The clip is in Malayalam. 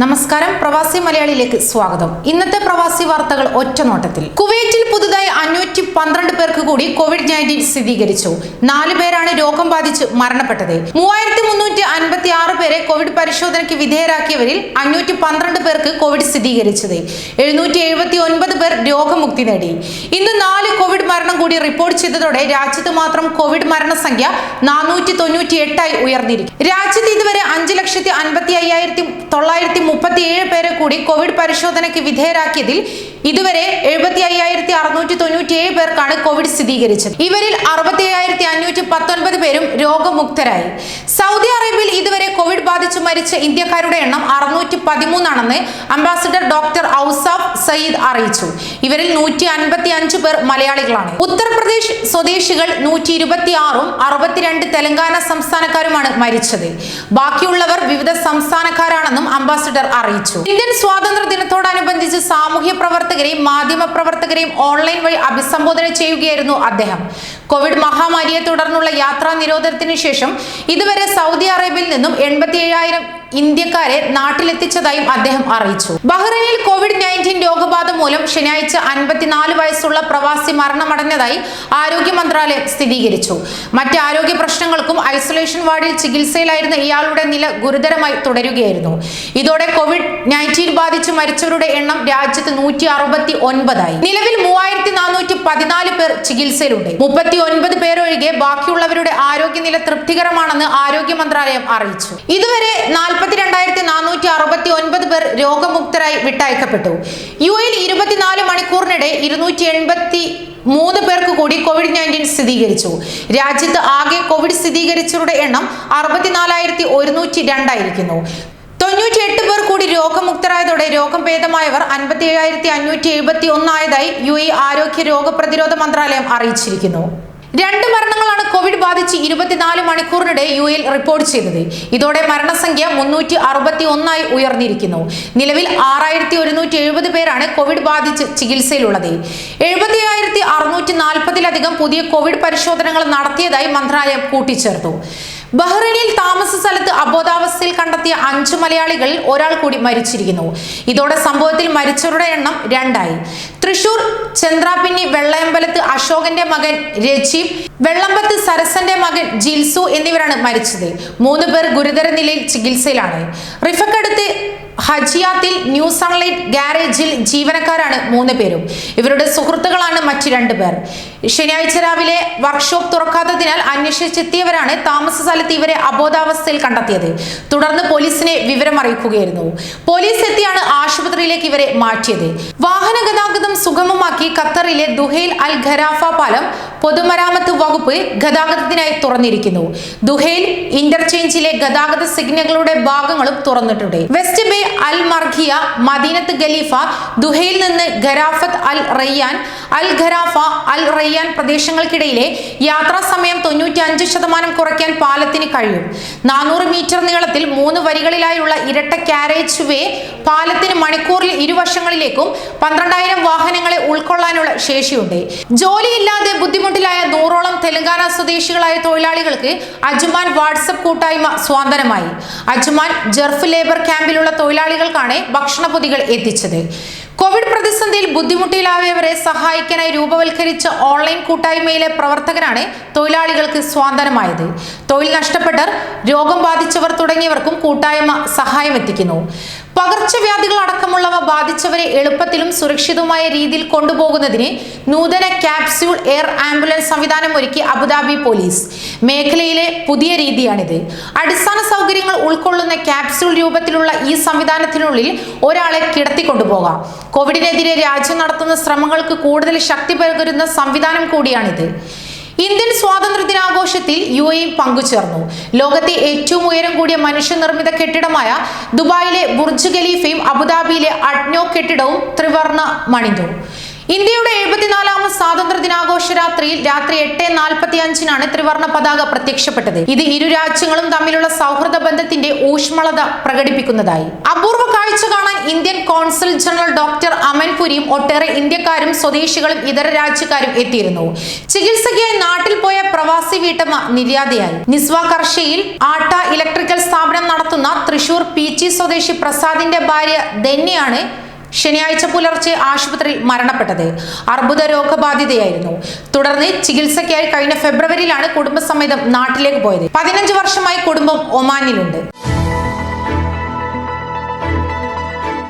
നമസ്കാരം. പ്രവാസി മലയാളിയിലേക്ക് സ്വാഗതം. ഇന്നത്തെ പ്രവാസി വാർത്തകൾ ഒറ്റനോട്ടത്തിൽ. കുവൈറ്റിൽ പുതുതായി അഞ്ഞൂറ്റി പന്ത്രണ്ട് പേർക്ക് കൂടി കോവിഡ് നയന്റീൻ സ്ഥിരീകരിച്ചു. നാല് പേരാണ് രോഗം ബാധിച്ച് മരണപ്പെട്ടത്. മൂവായിരത്തി മുന്നൂറ്റി അൻപത്തി ആറ് പേരെ കോവിഡ് പരിശോധനയ്ക്ക് വിധേയരാക്കിയവരിൽ അഞ്ഞൂറ്റി പന്ത്രണ്ട് പേർക്ക് കോവിഡ് സ്ഥിരീകരിച്ചത്. എഴുന്നൂറ്റി എഴുപത്തി ഒൻപത് പേർ രോഗമുക്തി നേടി. ഇന്ന് നാല് കോവിഡ് മരണം കൂടി റിപ്പോർട്ട് ചെയ്തതോടെ രാജ്യത്ത് മാത്രം കോവിഡ് മരണസംഖ്യ നാനൂറ്റി തൊണ്ണൂറ്റി എട്ടായി ഉയർന്നിരിക്കും രാജ്യത്ത് ഇതുവരെ അഞ്ച് ലക്ഷത്തി അൻപത്തി അയ്യായിരത്തി തൊള്ളായിരത്തി മുപ്പത്തി ഏഴ് പേരെ കൂടി കോവിഡ് പരിശോധനയ്ക്ക് വിധേയരാക്കിയതിൽ ഇതുവരെ എഴുപത്തി അയ്യായിരത്തി അറുന്നൂറ്റി തൊണ്ണൂറ്റി ഏഴ് പേർക്കാണ് കോവിഡ് സ്ഥിരീകരിച്ചത്. ഇവരിൽ അറുപത്തി അയ്യായിരത്തി അഞ്ഞൂറ്റി പത്തൊൻപത് പേരും രോഗമുക്തരായി. സൗദി അറേബ്യയിൽ ഇതുവരെ കോവിഡ് ബാധിച്ച് മരിച്ച ഇന്ത്യക്കാരുടെ എണ്ണം അറുന്നൂറ്റി പതിമൂന്നാണെന്ന് അംബാസിഡർ ഡോക്ടർ ഔസാഫ് സയ്യിദ് അറിയിച്ചു. ഇവരിൽ നൂറ്റി അൻപത്തി അഞ്ച് പേർ മലയാളികളാണ്. ഉത്തർപ്രദേശ് സ്വദേശികൾ നൂറ്റി ഇരുപത്തി ആറും അറുപത്തിരണ്ട് തെലങ്കാന സംസ്ഥാനക്കാരുമാണ് മരിച്ചത്. ബാക്കിയുള്ളവർ വിവിധ സംസ്ഥാനക്കാരാണെന്നും അംബാസിഡർ അറിയിച്ചു. ഇന്ത്യൻ സ്വാതന്ത്ര്യ ദിനത്തോടനുബന്ധിച്ച് സാമൂഹ്യ പ്രവർത്തകരെയും മാധ്യമ പ്രവർത്തകരെയും ഓൺലൈൻ വഴി അഭിസംബോധന ചെയ്യുകയായിരുന്നു അദ്ദേഹം. കോവിഡ് മഹാമാരിയെ തുടർന്നുള്ള യാത്രാ നിരോധനത്തിന് ശേഷം ഇതുവരെ സൗദി അറേബ്യയിൽ നിന്നും എൺപത്തി ഇന്ത്യക്കാരെ നാട്ടിലെത്തിച്ചതായും അദ്ദേഹം അറിയിച്ചു. ബഹ്റൈനിൽ കോവിഡ് നയന്റീൻ രോഗബാധ മൂലം ശനിയാഴ്ച അൻപത്തിനാല് വയസ്സുള്ള പ്രവാസി മരണമടഞ്ഞതായി ആരോഗ്യ മന്ത്രാലയം സ്ഥിരീകരിച്ചു. മറ്റ് ആരോഗ്യ പ്രശ്നങ്ങൾക്കും ഐസൊലേഷൻ വാർഡിൽ ചികിത്സയിലായിരുന്ന ഇയാളുടെ നില ഗുരുതരമായി തുടരുകയായിരുന്നു. ഇതോടെ കോവിഡ് നയന്റീൻ ബാധിച്ച് മരിച്ചവരുടെ എണ്ണം രാജ്യത്ത് നൂറ്റി അറുപത്തി ഒൻപതായി നിലവിൽ മൂവായിരത്തി നാനൂറ്റി പതിനാല് പേർ ചികിത്സയിലുണ്ട്. മുപ്പത്തി ഒൻപത് പേരൊഴികെ ബാക്കിയുള്ളവരുടെ ആരോഗ്യനില തൃപ്തികരമാണെന്ന് ആരോഗ്യ മന്ത്രാലയം അറിയിച്ചു. ഇതുവരെ നാൽപ്പത്തിരണ്ടായിരത്തി നാനൂറ്റി അറുപത്തി ഒൻപത് പേർ രോഗമുക്തരായി വിട്ടയക്കപ്പെട്ടു. യു എയിൽ ഇരുപത്തിനാല് മണിക്കൂറിനിടെ ഇരുന്നൂറ്റി എൺപത്തി മൂന്ന് പേർക്ക് കൂടി കോവിഡ് നയന്റീൻ സ്ഥിരീകരിച്ചു. രാജ്യത്ത് ആകെ കോവിഡ് സ്ഥിരീകരിച്ചവരുടെ എണ്ണം അറുപത്തിനാലായിരത്തി ഒരുന്നൂറ്റി രണ്ടായിരിക്കുന്നു തൊണ്ണൂറ്റി എട്ട് പേർ കൂടി രോഗമുക്തരായതോടെ രോഗം ഭേദമായവർ അൻപത്തി ഏഴായിരത്തി അഞ്ഞൂറ്റി എഴുപത്തി ഒന്നായതായി യു എ ആരോഗ്യ രോഗപ്രതിരോധ മന്ത്രാലയം അറിയിച്ചിരിക്കുന്നു. രണ്ട് മരണങ്ങളാണ് കോവിഡ് ബാധിച്ച് ഇരുപത്തിനാല് മണിക്കൂറിനിടെ യു എൽ റിപ്പോർട്ട് ചെയ്തത്. ഇതോടെ മരണസംഖ്യ മുന്നൂറ്റി അറുപത്തി ഒന്നായി ഉയർന്നിരിക്കുന്നു. നിലവിൽ ആറായിരത്തി ഒരുന്നൂറ്റി എഴുപത് പേരാണ് കോവിഡ് ബാധിച്ച് ചികിത്സയിലുള്ളത്. എഴുപത്തി ആയിരത്തി അറുന്നൂറ്റി നാൽപ്പതിലധികം പുതിയ കോവിഡ് പരിശോധനകൾ നടത്തിയതായി മന്ത്രാലയം കൂട്ടിച്ചേർത്തു. ബഹ്റൈനിൽ താമസ സ്ഥലത്ത് അബോധാവസ്ഥയിൽ കണ്ടെത്തിയ അഞ്ച് മലയാളികളിൽ ഒരാൾ കൂടി മരിച്ചിരിക്കുന്നു. ഇതോടെ സംഭവത്തിൽ മരിച്ചവരുടെ എണ്ണം രണ്ടായി. തൃശൂർ ചന്ദ്രാപിന്നി വെള്ളയമ്പലത്ത് അശോകന്റെ മകൻ രജീബ് വെള്ളമ്പത്ത് സരസന്റെ മകൻ ജിൽസു എന്നിവരാണ് മരിച്ചത്. മൂന്ന് പേർ ഗുരുതര നിലയിൽ ചികിത്സയിലാണ്. റിഫക്കടുത്ത് ഹജിയാത്തിൽ ന്യൂ സൺലൈറ്റ് ഗാരേജിൽ ജീവനക്കാരാണ് മൂന്ന് പേരും. ഇവരുടെ സുഹൃത്തുക്കളാണ് മറ്റു രണ്ടു പേർ. ശനിയാഴ്ച രാവിലെ വർക്ക്ഷോപ്പ് തുറക്കാത്തതിനാൽ അന്വേഷിച്ചെത്തിയവരാണ് താമസ സ്ഥലത്ത് ഇവരെ അബോധാവസ്ഥയിൽ കണ്ടെത്തിയത്. തുടർന്ന് പോലീസിനെ വിവരം അറിയിക്കുകയായിരുന്നു. പോലീസ് എത്തിയാണ് ആശുപത്രിയിലേക്ക് ഇവരെ മാറ്റിയത്. വാഹന ഗതാഗതം സുഗമമാക്കി ഖത്തറിലെ ദുഹൈൽ അൽ ഖരാഫ പാലം പൊതുമരാമത്ത് വകുപ്പ് ഗതാഗതത്തിനായി തുറന്നിരിക്കുന്നു. ദുഹേൽ ഇന്റർചേഞ്ചിലെ ഗതാഗത സിഗ്നലുകളുടെ ഭാഗങ്ങളും തുറന്നിട്ടുണ്ട്. വെസ്റ്റ് ബേ അൽ മർഖിയ മദീനത്ത് ഖലീഫ ദുഹയിൽ നിന്ന് ഖരാഫത്ത് അൽ റയ്യാൻ അൽ ഖരാഫ അൽ റയ്യാൻ പ്രദേശങ്ങൾക്കിടയിലെ യാത്രാ സമയം തൊണ്ണൂറ്റി അഞ്ച് ശതമാനം കുറയ്ക്കാൻ പാലത്തിന് കഴിയും. നാനൂറ് മീറ്റർ നീളത്തിൽ മൂന്ന് വരികളിലായുള്ള ഇരട്ട കാരേജ് വേ പാലത്തിന് മണിക്കൂറിൽ ഇരുവശങ്ങളിലേക്കും പന്ത്രണ്ടായിരം വാഹനങ്ങളെ ഉൾക്കൊള്ളാനുള്ള ശേഷിയുണ്ട്. ജോലിയില്ലാതെ ബുദ്ധിമുട്ടിലായ നൂറോളം തെലങ്കാന സ്വദേശികളായ തൊഴിലാളികൾക്ക് അജ്മാൻ വാട്സപ്പ് കൂട്ടായ്മ സ്വാതന്ത്ര്യമായി അജ്മാൻ ജർഫ് ലേബർ ക്യാമ്പിലുള്ള തൊഴിലാളികൾക്കാണ് ഭക്ഷണപ്പൊതികൾ എത്തിച്ചത്. കോവിഡ് പ്രതിസന്ധിയിൽ ബുദ്ധിമുട്ടിലായവരെ സഹായിക്കാനായി രൂപവൽക്കരിച്ച ഓൺലൈൻ കൂട്ടായ്മയിലെ പ്രവർത്തകരാണ് തൊഴിലാളികൾക്ക് സ്വാതന്ത്ര്യമായത് തൊഴിൽ നഷ്ടപ്പെട്ടവർ രോഗം ബാധിച്ചവർ തുടങ്ങിയവർക്കും കൂട്ടായ്മ സഹായം എത്തിക്കുന്നു പകർച്ചവ്യാധികൾ അടക്കമുള്ളവ ബാധിച്ചവരെ എളുപ്പത്തിലും സുരക്ഷിതവുമായ രീതിയിൽ കൊണ്ടുപോകുന്നതിന് നൂതന ക്യാപ്സ്യൂൾ എയർ ആംബുലൻസ് സംവിധാനം ഒരുക്കി അബുദാബി പോലീസ്. മേഖലയിലെ പുതിയ രീതിയാണിത്. അടിസ്ഥാന സൗകര്യങ്ങൾ ഉൾക്കൊള്ളുന്ന ക്യാപ്സ്യൂൾ രൂപത്തിലുള്ള ഈ സംവിധാനത്തിനുള്ളിൽ ഒരാളെ കിടത്തിക്കൊണ്ടുപോകാം. കോവിഡിനെതിരെ രാജ്യം നടത്തുന്ന ശ്രമങ്ങൾക്ക് കൂടുതൽ ശക്തി പകരുന്ന സംവിധാനം കൂടിയാണിത്. ഇന്ത്യൻ സ്വാതന്ത്ര്യ ദിനാഘോഷത്തിൽ യു എ പങ്കുചേർന്നു. ലോകത്തെ ഏറ്റവും ഉയരം കൂടിയ മനുഷ്യനിർമ്മിത കെട്ടിടമായ ദുബായിലെ ബുർജ് ഖലീഫയും അബുദാബിയിലെ അഡ്നോ കെട്ടിടവും ത്രിവർണ മണിഞ്ഞു ഇന്ത്യയുടെ എഴുപത്തിനാലാമത് സ്വാതന്ത്ര്യ ദിനാഘോഷ രാത്രിയിൽ രാത്രി എട്ട് നാൽപ്പത്തി അഞ്ചിനാണ് ത്രിവർണ പതാക പ്രത്യക്ഷപ്പെട്ടത്. ഇത് ഇരു രാജ്യങ്ങളും തമ്മിലുള്ള സൗഹൃദ ബന്ധത്തിന്റെ ഊഷ്മളത പ്രകടിപ്പിക്കുന്നതായി. അപൂർവ കാഴ്ച കാണാൻ ഇന്ത്യൻ കോൺസൽ ജനറൽ ഡോക്ടർ അമൻപുരിയും ഒട്ടേറെ ഇന്ത്യക്കാരും സ്വദേശികളും ഇതര രാജ്യക്കാരും എത്തിയിരുന്നു. ചികിത്സയ്ക്കായി നാട്ടിൽ പോയ പ്രവാസി വീട്ടമ്മ നിര്യാതയായി. നിസ്വ കർഷയിൽ ആട്ട ഇലക്ട്രിക്കൽ സ്ഥാപനം നടത്തുന്ന തൃശൂർ പീച്ചി സ്വദേശി പ്രസാദിന്റെ ഭാര്യ ധന്യയാണ് ശനിയാഴ്ച പുലർച്ചെ ആശുപത്രിയിൽ മരണപ്പെട്ടത്. അർബുദ രോഗബാധിതയായിരുന്നു. തുടർന്ന് ചികിത്സയ്ക്കായി കഴിഞ്ഞ ഫെബ്രുവരിയിലാണ് കുടുംബസമേതം നാട്ടിലേക്ക് പോയത്. പതിനഞ്ച് വർഷമായി കുടുംബം ഒമാനിലുണ്ട്.